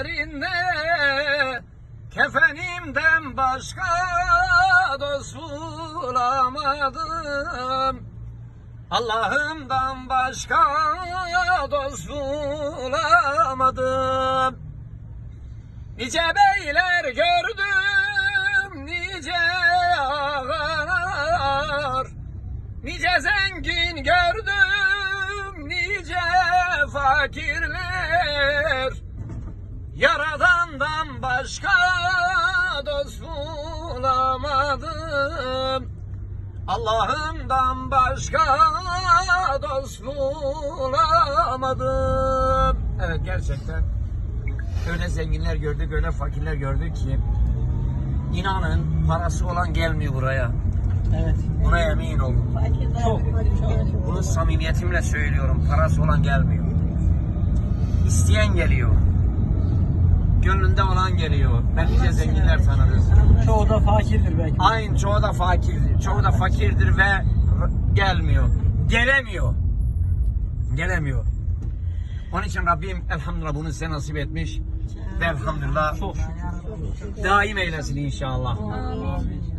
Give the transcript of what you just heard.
elinde Kefenimden başka dost bulamadım. Allah'ımdan başka dost bulamadım. Nice beyler gördüm, nice ağalar. Nice zengin gördüm, nice fakirler Yaradandan başka dost bulamadım Allah'ımdan başka dost bulamadım. Evet gerçekten öyle zenginler gördük, öyle fakirler gördük ki inanın parası olan gelmiyor buraya. Evet. Buna emin olun. Çok, çok. Bunu samimiyetimle söylüyorum. Parası olan gelmiyor. İsteyen geliyor. Gönlünde olan geliyor. Ben nice zenginler tanırız. Çoğu da fakirdir belki. Aynı çoğu da fakirdir. Çoğu da fakirdir ve gelmiyor. Gelemiyor. Gelemiyor. Onun için Rabbim elhamdülillah bunu size nasip etmiş. Ve elhamdülillah Çok şükür. daim eylesin inşallah. Amin.